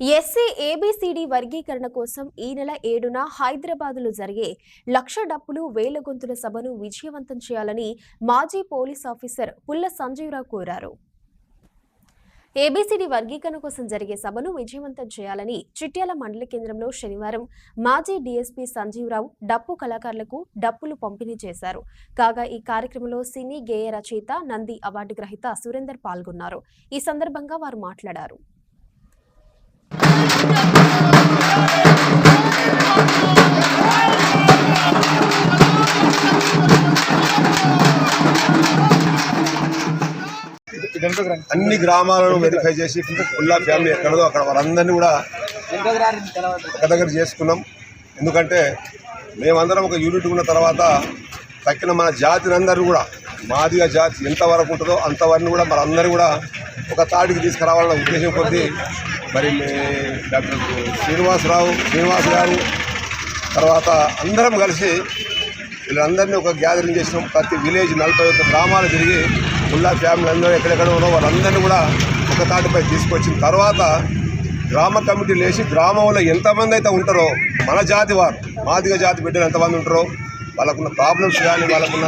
SC A B C D వర్గీకరణ కోసం ఈ నెల ఏడున హైదరాబాదులో జరిగే లక్ష డప్పులు వేల గొంతుల సభను విజయవంతం చేయాలని మాజీ పోలీస్ ఆఫీసర్ పుల్ల సంజీవరావు కోరారు. ఏబీసీడీ వర్గీకరణ కోసం జరిగే సభను విజయవంతం చేయాలని చిట్యాల మండల కేంద్రంలో శనివారం మాజీ డీఎస్పీ సంజీవరావు డప్పు కళాకారులకు డప్పులు పంపిణీ చేశారు. కాగా ఈ కార్యక్రమంలో సినీ గేయ రచయిత నంది అవార్డు గ్రహీత సురేందర్ పాల్గొన్నారు. ఈ సందర్భంగా వారు మాట్లాడారు. అన్ని గ్రామాలను వెరిఫై చేసి ఫుల్లా ఫ్యామిలీ ఎక్కడదో అక్కడ వాళ్ళందరినీ కూడా ఒక దగ్గర చేసుకున్నాం. ఎందుకంటే మేమందరం ఒక యూనిట్ ఉన్న తర్వాత తక్కిన మన జాతినందరూ కూడా మాదిగా జాతి ఎంతవరకు ఉంటుందో అంతవరకు కూడా మనందరూ కూడా ఒక తాటికి తీసుకురావాలన్న ఉద్దేశం కొద్దీ మరి డాక్టర్ శ్రీనివాసరావు శ్రీనివాస్ గారు తర్వాత అందరం కలిసి వీళ్ళందరినీ ఒక గ్యాదరింగ్ చేసినాం. ప్రతి విలేజ్ నలభై ఒక్క గ్రామాలు తిరిగి ఫుల్లా ఫ్యామిలీ అందరూ ఎక్కడెక్కడ ఉన్నారో వాళ్ళందరినీ కూడా ఒక తాటిపై తీసుకొచ్చిన తర్వాత గ్రామ కమిటీ లేచి గ్రామంలో ఎంతమంది అయితే ఉంటారో మన జాతి వారు మాదిగ జాతి బిడ్డలు ఎంతమంది ఉంటారో వాళ్ళకున్న ప్రాబ్లమ్స్ కానీ వాళ్ళకున్న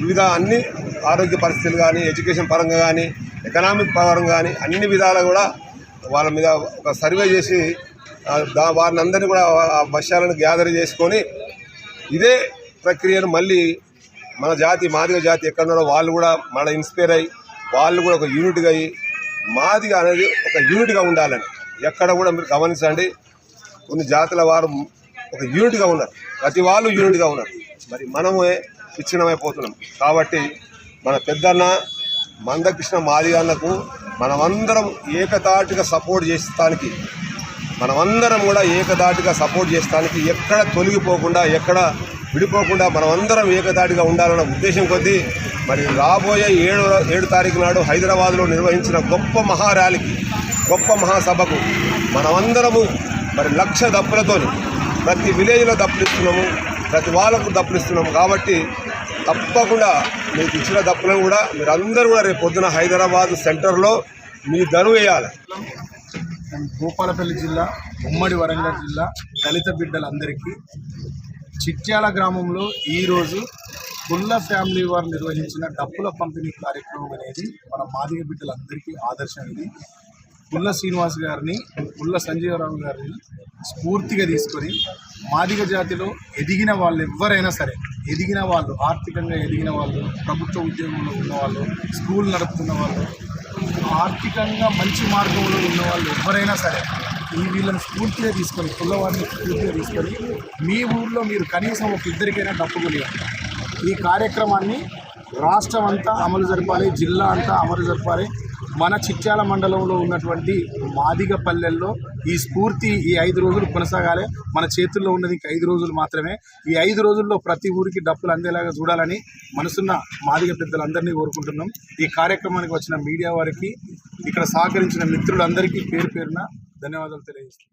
వివిధ అన్ని ఆరోగ్య పరిస్థితులు కానీ ఎడ్యుకేషన్ పరంగా కానీ ఎకనామిక్ పరంగా కానీ అన్ని విధాలు కూడా వాళ్ళ మీద ఒక సర్వే చేసి దా వారిని అందరినీ కూడా ఆ గ్యాదర్ చేసుకొని ఇదే ప్రక్రియను మళ్ళీ మన జాతి మాదిగ జాతి ఎక్కడ ఉన్నారో వాళ్ళు కూడా మన ఇన్స్పైర్ అయ్యి వాళ్ళు కూడా ఒక యూనిట్గా అయ్యి మాదిగ అనేది ఒక యూనిట్గా ఉండాలని ఎక్కడ కూడా మీరు గమనించండి. కొన్ని జాతుల వారు ఒక యూనిట్గా ఉన్నారు. ప్రతి వాళ్ళు యూనిట్గా ఉన్నారు. మరి మనమే విచ్ఛిన్నమైపోతున్నాం. కాబట్టి మన పెద్దన్న మందకృష్ణ మాదిగన్నకు మనమందరం ఏకతాటిగా సపోర్ట్ చేస్తానికి మనమందరం కూడా ఏకదాటిగా సపోర్ట్ చేస్తానికి ఎక్కడ తొలగిపోకుండా ఎక్కడ విడిపోకుండా మనమందరం ఏకదాటిగా ఉండాలన్న ఉద్దేశం కొద్దీ మరి రాబోయే ఏడు ఏడు తారీఖు నాడు హైదరాబాద్లో నిర్వహించిన గొప్ప మహార్యాలీకి గొప్ప మహాసభకు మనమందరము మరి లక్ష దప్పులతోని ప్రతి విలేజ్లో దప్పులిస్తున్నాము ప్రతి వాళ్ళకు దప్పులిస్తున్నాము కాబట్టి తప్పకుండా మీకు ఇచ్చిన దప్పులను కూడా మీరు అందరూ కూడా రేపు పొద్దున హైదరాబాద్ సెంటర్లో మీ ధను వేయాలి. భూపాలపల్లి జిల్లా ఉమ్మడి వరంగల్ జిల్లా దళిత బిడ్డలందరికీ చిట్యాల గ్రామంలో ఈరోజు పుల్ల ఫ్యామిలీ వారు నిర్వహించిన డప్పుల పంపిణీ కార్యక్రమం అనేది మన మాదిగ బిడ్డలందరికీ ఆదర్శం ఇది పుల్ల శ్రీనివాస్ గారిని పుల్ల సంజీవరావు గారిని స్ఫూర్తిగా తీసుకొని మాదిగ జాతిలో ఎదిగిన వాళ్ళు ఎవరైనా సరే ఎదిగిన వాళ్ళు ఆర్థికంగా ఎదిగిన వాళ్ళు ప్రభుత్వ ఉద్యోగంలో ఉన్న వాళ్ళు స్కూల్ నడుపుతున్న వాళ్ళు ఆర్థికంగా మంచి మార్గంలో ఉన్న వాళ్ళు ఎవరైనా సరే ఈ వీళ్ళని స్ఫూర్తిగా తీసుకొని పుల్లవారిని స్ఫూర్తిగా తీసుకొని మీ ఊర్లో మీరు కనీసం ఒక ఇద్దరికైనా డప్పుకొని ఈ కార్యక్రమాన్ని రాష్ట్రం అంతా అమలు జరపాలి జిల్లా అంతా అమలు జరపాలి. మన చిట్యాల మండలంలో ఉన్నటువంటి మాదిగ పల్లెల్లో ఈ స్ఫూర్తి ఈ ఐదు రోజులు కొనసాగాలి. మన చేతుల్లో ఉన్నది ఇంక ఐదు రోజులు మాత్రమే. ఈ ఐదు రోజుల్లో ప్రతి ఊరికి డబ్బులు అందేలాగా చూడాలని మనసున్న మాదిగ పెద్దలందరినీ కోరుకుంటున్నాం. ఈ కార్యక్రమానికి వచ్చిన మీడియా వారికి ఇక్కడ సహకరించిన మిత్రులందరికీ పేరు పేరున ధన్యవాదాలు తెలియజేస్తున్నాం.